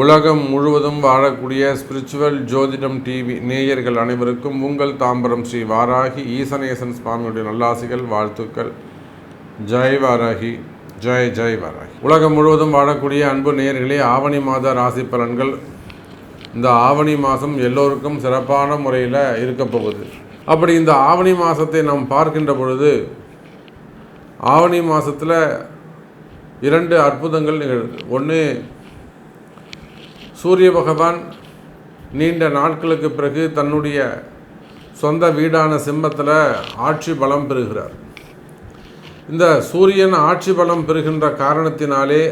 உலகம் முழுவதும் வாழக்கூடிய ஸ்பிரிச்சுவல் ஜோதிடம் டிவி நேயர்கள் அனைவருக்கும் உங்கள் தாம்பரம் ஸ்ரீ வாராகி ஈசனேசன் சுவாமியுடைய நல்லாசிகள் வாழ்த்துக்கள். ஜெய் வாராகி ஜெய் ஜெய் வாராகி. உலகம் முழுவதும் வாழக்கூடிய அன்பு நேயர்களே ஆவணி மாத ராசி பலன்கள் இந்த ஆவணி மாதம் எல்லோருக்கும் சிறப்பான முறையில் இருக்க போகுது. அப்படி இந்த ஆவணி மாதத்தை நாம் பார்க்கின்ற பொழுது ஆவணி மாதத்தில் இரண்டு அற்புதங்கள் நிகழுது. ஒன்று சூரிய பகவான் நீண்ட நாட்களுக்கு பிறகு தன்னுடைய சொந்த வீடான சிம்மத்தில் ஆட்சி பலம் பெறுகிறார். இந்த சூரியன் ஆட்சி பலம் பெறுகின்ற காரணத்தினாலே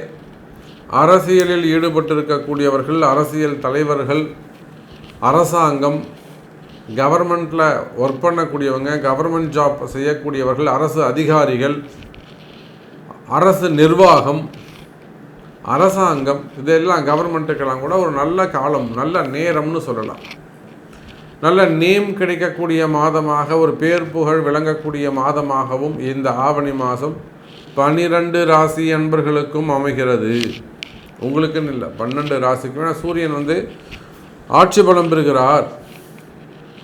அரசியலில் ஈடுபட்டிருக்கக்கூடியவர்கள் அரசியல் தலைவர்கள் அரசாங்கம் கவர்மெண்ட்டில் ஒர்க் பண்ணக்கூடியவங்க கவர்மெண்ட் ஜாப் செய்யக்கூடியவர்கள் அரசு அதிகாரிகள் அரசு நிர்வாகம் அரசாங்கம் இதெல்லாம் கவர்மெண்ட்டுக்கெல்லாம் கூட ஒரு நல்ல காலம் நல்ல நேரம்னு சொல்லலாம். நல்ல நேம் கிடைக்கக்கூடிய மாதமாக ஒரு பேர் புகழ் விளங்கக்கூடிய மாதமாகவும் இந்த ஆவணி மாதம் பனிரெண்டு ராசி அன்பர்களுக்கும் அமைகிறது. உங்களுக்குன்னு இல்லை பன்னெண்டு ராசிக்கும் ஏன்னா சூரியன் வந்து ஆட்சி பலம் பெறுகிறார்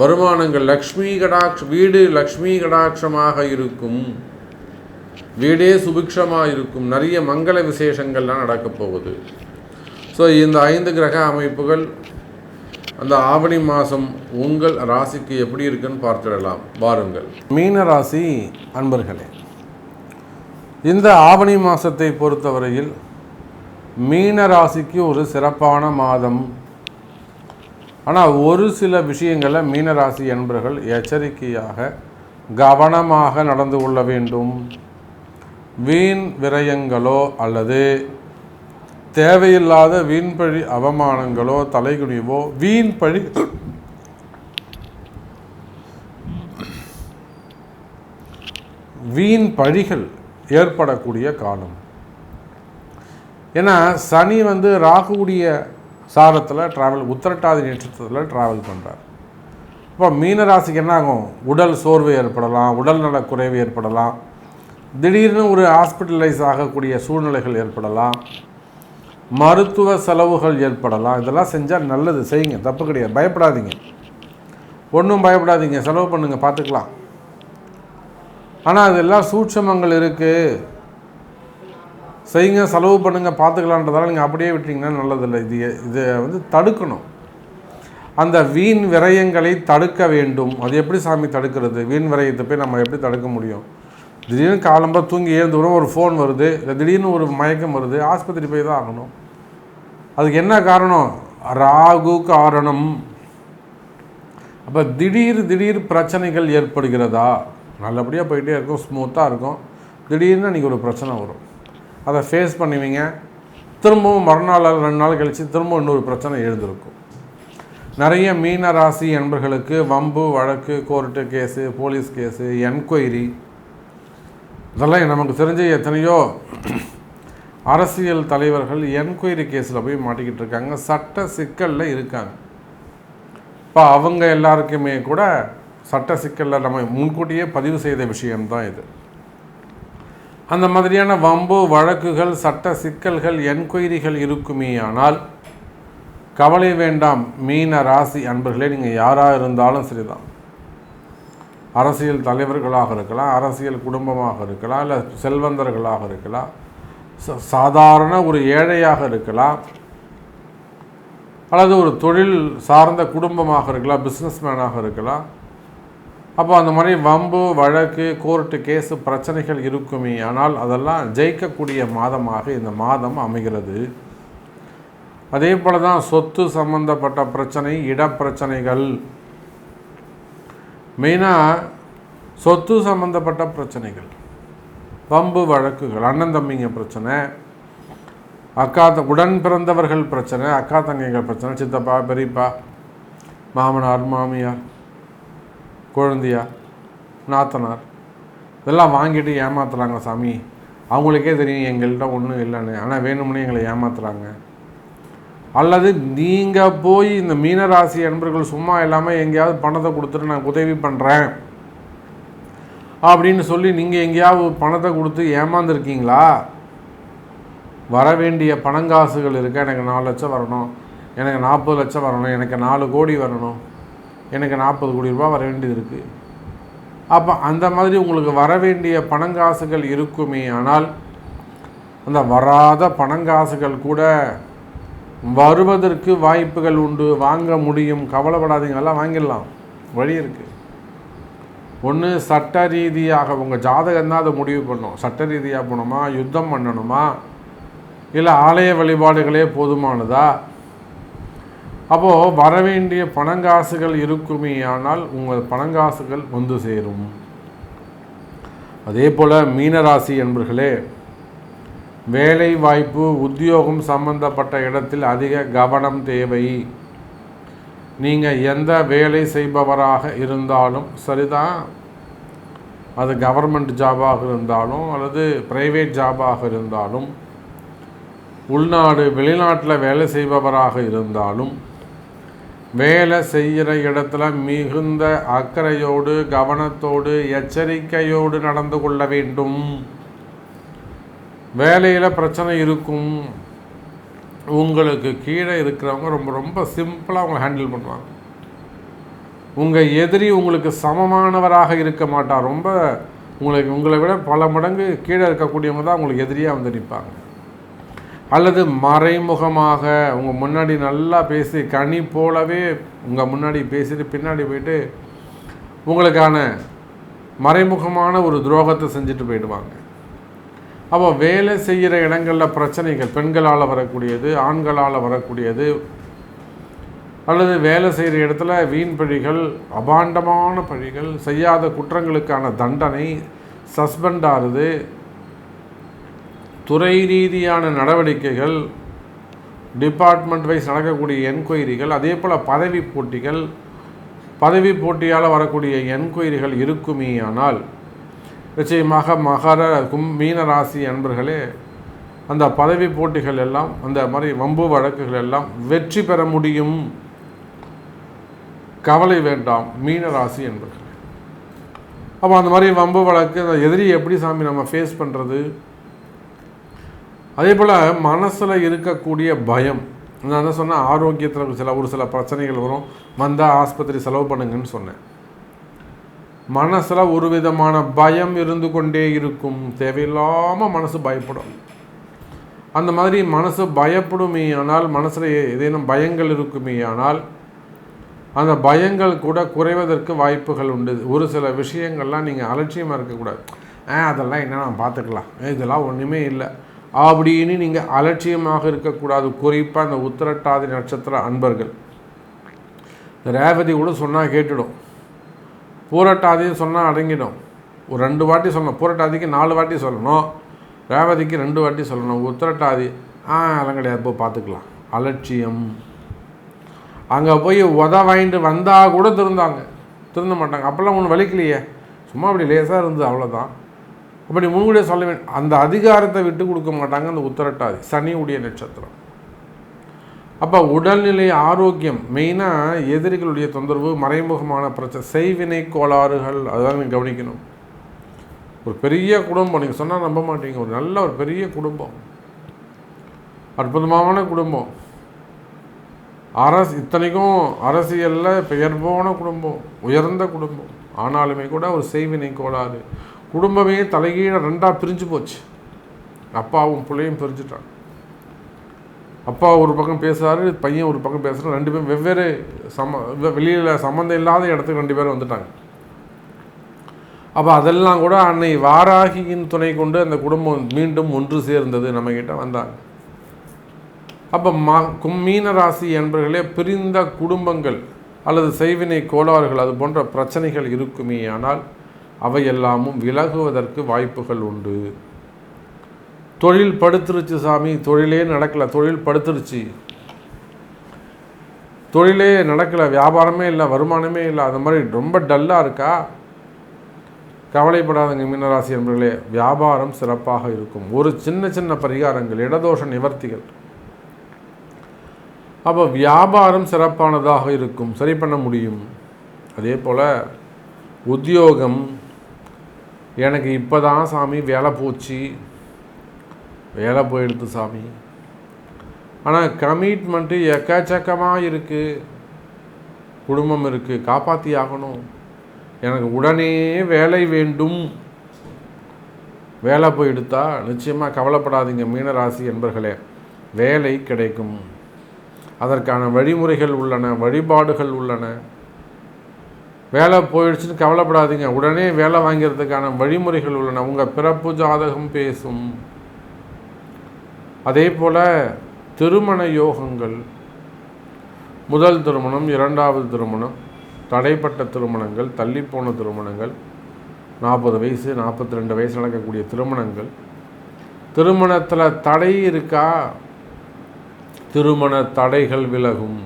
வருமானங்கள் லக்ஷ்மி கடாட்ச வீடு லக்ஷ்மி கடாட்சமாக இருக்கும். வீடே சுபிக்ஷமாக இருக்கும். நிறைய மங்கள விசேஷங்கள்லாம் நடக்கப் போகுது. ஸோ இந்த ஐந்து கிரக அமைப்புகள் அந்த ஆவணி மாதம் உங்கள் ராசிக்கு எப்படி இருக்குன்னு பார்த்துடலாம். வாருங்கள். மீன ராசி அன்பர்களே இந்த ஆவணி மாதத்தை பொறுத்தவரையில் மீன ராசிக்கு ஒரு சிறப்பான மாதம் ஆனால் ஒரு சில விஷயங்களை மீனராசி என்பர்கள் எச்சரிக்கையாக கவனமாக நடந்து கொள்ள வேண்டும். வீண் விரயங்களோ அல்லது தேவையில்லாத வீண்பழி அவமானங்களோ தலைகுனிவோ வீண் பழி வீண் பழிகள் ஏற்படக்கூடிய காலம். ஏன்னா சனி வந்து ராகுடைய சாரத்தில் ட்ராவல் உத்திரட்டாதி நட்சத்திரத்தில் ட்ராவல் பண்ணுறார் இப்போ மீனராசிக்கு என்ன ஆகும்? உடல் சோர்வு ஏற்படலாம் உடல் நலக்குறைவு ஏற்படலாம். திடீர்னு ஒரு ஹாஸ்பிட்டலைஸ் ஆகக்கூடிய சூழ்நிலைகள் ஏற்படலாம். மருத்துவ செலவுகள் ஏற்படலாம். இதெல்லாம் செஞ்சால் நல்லது. செய்யுங்க. தப்பு கிடையாது. பயப்படாதீங்க. ஒன்றும் பயப்படாதீங்க. செலவு பண்ணுங்கள் பார்த்துக்கலாம். ஆனால் அதெல்லாம் சூட்சமங்கள் இருக்குது செய்யுங்க செலவு பண்ணுங்கள் பார்த்துக்கலான்றதால நீங்கள் அப்படியே விட்டீங்கன்னா நல்லதில்லை. இது இதை வந்து தடுக்கணும். அந்த வீண் விரயங்களை தடுக்க வேண்டும். அது எப்படி சாமி தடுக்கிறது? வீண் விரயத்தை போய் நம்ம எப்படி தடுக்க முடியும்? திடீர்னு காலம்பா தூங்கி எழுந்துக்கிறோம் ஒரு ஃபோன் வருது இல்லை திடீர்னு ஒரு மயக்கம் வருது ஆஸ்பத்திரி போய் தான் ஆகணும். அதுக்கு என்ன காரணம்? ராகு காரணம். அப்போ திடீர் திடீர் பிரச்சனைகள் ஏற்படுகிறதா? நல்லபடியாக போயிட்டே இருக்கும் ஸ்மூத்தாக இருக்கும். திடீர்னு அன்றைக்கி ஒரு பிரச்சனை வரும். அதை ஃபேஸ் பண்ணுவீங்க. திரும்பவும் மறுநாள் ரெண்டு நாள் கழித்து திரும்பவும் இன்னொரு பிரச்சனை எழுந்திருக்கும். நிறைய மீன ராசி என்பர்களுக்கு வம்பு வழக்கு court case police case enquiry இதெல்லாம் நமக்கு தெரிஞ்ச எத்தனையோ அரசியல் தலைவர்கள் என்கொயரி கேஸில் போய் மாட்டிக்கிட்டு இருக்காங்க. சட்ட சிக்கலில் இருக்காங்க. இப்போ அவங்க எல்லாருக்குமே கூட சட்ட சிக்கலில் நம்ம முன்கூட்டியே பதிவு செய்த விஷயம்தான் இது. அந்த மாதிரியான வம்பு வழக்குகள் சட்ட சிக்கல்கள் என்கொயரிகள் இருக்குமே ஆனால் கவலை வேண்டாம் மீன ராசி அன்பர்களே நீங்கள் யாராக இருந்தாலும் சரிதான். அரசியல் தலைவர்களாக இருக்கலாம் அரசியல் குடும்பமாக இருக்கலாம் இல்லை செல்வந்தர்களாக இருக்கலாம் சாதாரண ஒரு ஏழையாக இருக்கலாம் அல்லது ஒரு தொழில் சார்ந்த குடும்பமாக இருக்கலாம் பிஸ்னஸ்மேனாக இருக்கலாம் அப்போ அந்த மாதிரி வம்பு வழக்கு கோர்ட்டு கேஸு பிரச்சனைகள் இருக்குமே. ஆனால் அதெல்லாம் ஜெயிக்கக்கூடிய மாதமாக இந்த மாதம் அமைகிறது. அதே போல் தான் சொத்து சம்பந்தப்பட்ட பிரச்சனை இடப்பிரச்சனைகள். மெயினாக சொத்து சம்பந்தப்பட்ட பிரச்சனைகள். பம்பு வழக்குகள் அண்ணன் தம்பிங்க பிரச்சனை அக்கா உடன் பிறந்தவர்கள் பிரச்சனை அக்கா தங்கைகள் பிரச்சனை சித்தப்பா பெரியப்பா மாமனார் மாமியார். குழந்தையா? நாத்தனார். இதெல்லாம் வாங்கிட்டு ஏமாத்துறாங்க சாமி. அவங்களுக்கே தெரியும் எங்கள்கிட்ட ஒன்றும் இல்லைன்னு. ஆனால் வேணும்னே எங்களை ஏமாத்துறாங்க. அல்லது நீங்கள் போய் இந்த மீனராசி அன்பர்கள் சும்மா இல்லாமல் எங்கேயாவது பணத்தை கொடுத்துட்டு நான் உதவி பண்ணுறேன் அப்படின்னு சொல்லி நீங்கள் எங்கேயாவது பணத்தை கொடுத்து ஏமாந்துருக்கீங்களா? வர வேண்டிய பணங்காசுகள் இருக்க? எனக்கு நாலு லட்சம் வரணும். எனக்கு நாற்பது லட்சம் வரணும். எனக்கு நாலு கோடி வரணும். எனக்கு நாற்பது கோடி ரூபா வர வேண்டியது இருக்குது அப்போ அந்த மாதிரி உங்களுக்கு வர வேண்டிய பணங்காசுகள் இருக்குமே ஆனால் அந்த வராத பணங்காசுகள் கூட வருவதற்கு வாய்ப்புகள் உண்டு. வாங்க முடியும். கவலைப்படாதீங்க. எல்லாம் வாங்கிடலாம். வழி இருக்குது ஒன்று சட்ட ரீதியாக உங்கள் ஜாதகம் தான் அதை முடிவு பண்ணும். சட்ட ரீதியாக போகணுமா? யுத்தம் பண்ணணுமா? இல்லை ஆலய வழிபாடுகளே போதுமானதா? அப்போது வரவேண்டிய பணங்காசுகள் இருக்குமே ஆனால் உங்கள் பணங்காசுகள் வந்து சேரும். அதே போல் மீனராசி என்பர்களே வேலை வாய்ப்பு உத்தியோகம் சம்பந்தப்பட்ட இடத்தில் அதிக கவனம் தேவை. நீங்கள் எந்த வேலை செய்பவராக இருந்தாலும் சரிதான் அது கவர்மெண்ட் ஜாபாக இருந்தாலும் அல்லது ப்ரைவேட் ஜாபாக இருந்தாலும் உள்நாடு வெளிநாட்டில் வேலை செய்பவராக இருந்தாலும் வேலை செய்கிற இடத்துல மிகுந்த அக்கறையோடு கவனத்தோடு எச்சரிக்கையோடு நடந்து கொள்ள வேண்டும். வேலையில் பிரச்சனை இருக்கும். உங்களுக்கு கீழே இருக்கிறவங்க ரொம்ப ரொம்ப சிம்பிளாக அவங்க ஹேண்டில் பண்ணுவாங்க. உங்கள் எதிரி உங்களுக்கு சமமானவராக இருக்க மாட்டார் ரொம்ப உங்களுக்கு உங்களை விட பல மடங்கு கீழே இருக்கக்கூடியவங்க தான் உங்களுக்கு எதிரியாக வந்து நிற்பாங்க அல்லது மறைமுகமாக உங்கள் முன்னாடி நல்லா பேசி கனி போலவே உங்கள் முன்னாடி பேசிட்டு பின்னாடி போயிட்டு உங்களுக்கான மறைமுகமான ஒரு துரோகத்தை செஞ்சுட்டு போயிடுவாங்க. அப்போ வேலை செய்கிற இடங்களில் பிரச்சனைகள் பெண்களால் வரக்கூடியது ஆண்களால் வரக்கூடியது அல்லது வேலை செய்கிற இடத்துல வீண் பழிகள் அபாண்டமான பழிகள் செய்யாத குற்றங்களுக்கான தண்டனை சஸ்பெண்ட் ஆகுது துறை ரீதியான நடவடிக்கைகள் டிபார்ட்மெண்ட் வைஸ் நடக்கக்கூடிய என்கொயரிகள் அதே போல் பதவி போட்டிகள் பதவி போட்டியால் வரக்கூடிய என்கொயரிகள் இருக்குமே ஆனால் நிச்சயமாக மகர கும் மீன ராசி அன்பர்களே அந்த பதவி போட்டிகள் எல்லாம் அந்த மாதிரி வம்பு வழக்குகள் எல்லாம் வெற்றி பெற முடியும். கவலை வேண்டாம் மீன ராசி என்பர்கள் அப்போ அந்த மாதிரி வம்பு வழக்கு அந்த எதிரி எப்படி சாமி நம்ம ஃபேஸ் பண்ணுறது அதே போல் மனசில் இருக்கக்கூடிய பயம். நான் தான் சொன்னேன் ஆரோக்கியத்தில் சில ஒரு சில பிரச்சனைகள் வரும். வந்தால் ஆஸ்பத்திரி செலவு பண்ணுங்கன்னு சொன்னேன். மனசில் ஒரு விதமான பயம் இருந்து கொண்டே இருக்கும். தேவையில்லாமல் மனசு பயப்படும். அந்த மாதிரி மனசு பயப்படுமே ஆனால் மனசில் ஏதேனும் பயங்கள் இருக்குமே ஆனால் அந்த பயங்கள் கூட குறைவதற்கு வாய்ப்புகள் உண்டு. ஒரு சில விஷயங்கள்லாம் நீங்கள் அலட்சியமாக இருக்கக்கூடாது. ஆ அதெல்லாம் என்ன நான் பார்த்துக்கலாம் இதெல்லாம் ஒன்றுமே இல்லை. அப்படின்னு நீங்கள் அலட்சியமாக இருக்கக்கூடாது. குறிப்பாக அந்த உத்திரட்டாதி நட்சத்திர அன்பர்கள். ரேவதி கூட சொன்னால் கேட்டுடும். பூரட்டாதின்னு சொன்னால் அடங்கிடும். ஒரு ரெண்டு வாட்டி சொல்லணும். பூரட்டாதிக்கு நாலு வாட்டி சொல்லணும். ரேவதிக்கு ரெண்டு வாட்டி சொல்லணும். உத்திரட்டாதி ஆ அதெல்லாம் கிடையாது. போய் பார்த்துக்கலாம். அலட்சியம். அங்கே போய் உத வாங்கிட்டு வந்தால் கூட திருந்தாங்க. திருந்த மாட்டாங்க. அப்போல்லாம் ஒன்றும் வலிக்கலையே. சும்மா அப்படி லேசாக இருந்தது அவ்வளோதான் அப்படி முன்கூடியே சொல்ல வேண்டும் அந்த அதிகாரத்தை விட்டு கொடுக்க மாட்டாங்க அந்த உத்தரட்டாதி சனியுடைய நட்சத்திரம். அப்போ உடல்நிலை ஆரோக்கியம் மெயினாக எதிரிகளுடைய தொந்தரவு மறைமுகமான பிரச்சனை செய்வினை கோளாறுகள் அதுதான் நீங்கள் கவனிக்கணும். ஒரு பெரிய குடும்பம் நீங்கள் சொன்னால் நம்ப மாட்டீங்க. ஒரு நல்ல ஒரு பெரிய குடும்பம். அற்புதமான குடும்பம். அரசு இத்தனைக்கும் அரசியலில் பெயர் போன குடும்பம் உயர்ந்த குடும்பம். ஆனாலுமே கூட ஒரு செய்வினை கோளாறு. குடும்பமே தலைகீழ ரெண்டாக பிரிஞ்சு போச்சு. அப்பாவும் பிள்ளையும் பிரிஞ்சுட்டான் அப்பா ஒரு பக்கம் பேசுகிறாரு பையன் ஒரு பக்கம் பேசுகிறார் ரெண்டு பேரும் வெவ்வேறு சம வெளியில் சம்மந்தம் இல்லாத இடத்துக்கு ரெண்டு பேரும் வந்துட்டாங்க. அப்போ அதெல்லாம் கூட அன்னை வாராகியின் துணை கொண்டு அந்த குடும்பம் மீண்டும் ஒன்று சேர்ந்தது நம்மக்கிட்ட வந்தாங்க. அப்போ மா கும்மீன ராசி என்பர்களே பிரிந்த குடும்பங்கள் அல்லது செய்வினை கோளாறுகள் அது போன்ற பிரச்சனைகள் இருக்குமே ஆனால் அவையெல்லாமும் விலகுவதற்கு வாய்ப்புகள் உண்டு. தொழில் படுத்துருச்சு சாமி தொழிலே நடக்கலை தொழில் படுத்துருச்சு. தொழிலே நடக்கலை வியாபாரமே இல்லை வருமானமே இல்லை அந்த மாதிரி ரொம்ப டல்லாக இருக்கா? கவலைப்படாதங்க மீனராசி என்பர்களே வியாபாரம் சிறப்பாக இருக்கும். ஒரு சின்ன சின்ன பரிகாரங்கள் இடதோஷ நிவர்த்திகள். அப்போ வியாபாரம் சிறப்பானதாக இருக்கும். சரி பண்ண முடியும். அதே போல் உத்தியோகம் எனக்கு இப்போ தான் சாமி வேலை போச்சு. வேலை போயிடுது சாமி. ஆனால் கமிட்மெண்ட்டு எக்கச்சக்கமாக இருக்குது குடும்பம் இருக்குது காப்பாற்றி ஆகணும். எனக்கு உடனே வேலை வேண்டும். வேலை போயிடுத்தா நிச்சயமாக கவலைப்படாதீங்க மீனராசி என்பர்களே. வேலை கிடைக்கும். அதற்கான வழிமுறைகள் உள்ளன வழிபாடுகள் உள்ளன. வேலை போயிடுச்சுன்னு கவலைப்படாதீங்க. உடனே வேலை வாங்கிறதுக்கான வழிமுறைகள் உள்ளன. உங்கள் பிறப்பு ஜாதகம் பேசும். அதே போல் திருமண யோகங்கள். முதல் திருமணம் இரண்டாவது திருமணம் தடைப்பட்ட திருமணங்கள் தள்ளிப்போன திருமணங்கள் நாற்பது வயசு நாற்பத்தி ரெண்டு வயசு நடக்கக்கூடிய திருமணங்கள். திருமணத்தில் தடை இருக்கா? திருமண தடைகள் விலகும்.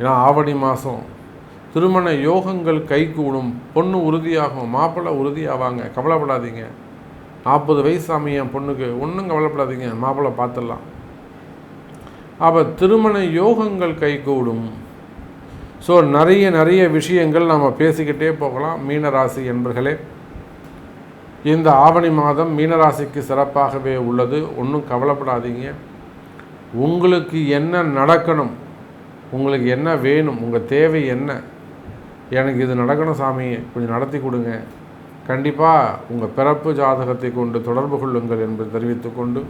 ஏன்னா ஆவணி மாதம் திருமண யோகங்கள் கைகூடும். பொண்ணு உறுதியாகும். மாப்பிள்ளை உறுதியாவாங்க. கவலைப்படாதீங்க. நாற்பது வயசு சாமி என் பொண்ணுக்கு. ஒன்றும் கவலைப்படாதீங்க. மாப்பிள்ளை பார்த்துடலாம். அப்போ திருமண யோகங்கள் கைகூடும். ஸோ நிறைய நிறைய விஷயங்கள் நம்ம பேசிக்கிட்டே போகலாம். மீனராசி என்பர்களே இந்த ஆவணி மாதம் மீனராசிக்கு சிறப்பாகவே உள்ளது. ஒன்றும் கவலைப்படாதீங்க. உங்களுக்கு என்ன நடக்கணும்? உங்களுக்கு என்ன வேணும்? உங்கள் தேவை என்ன? எனக்கு இது நடக்கணும் சாமி. கொஞ்சம் நடத்தி கொடுங்க. கண்டிப்பாக உங்கள் பிறப்பு ஜாதகத்தை கொண்டு தொடர்பு கொள்ளுங்கள் என்று தெரிவித்துக்கொண்டு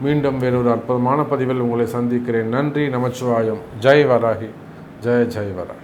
மீண்டும் வேறொரு அற்புதமான பதிவில் உங்களை சந்திக்கிறேன். நன்றி நமச்சிவாயம். ஜெய் வராகி. ஜெய ஜெய் வராகி.